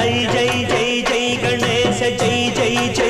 జై జై జై జై గణేశ జై జై జై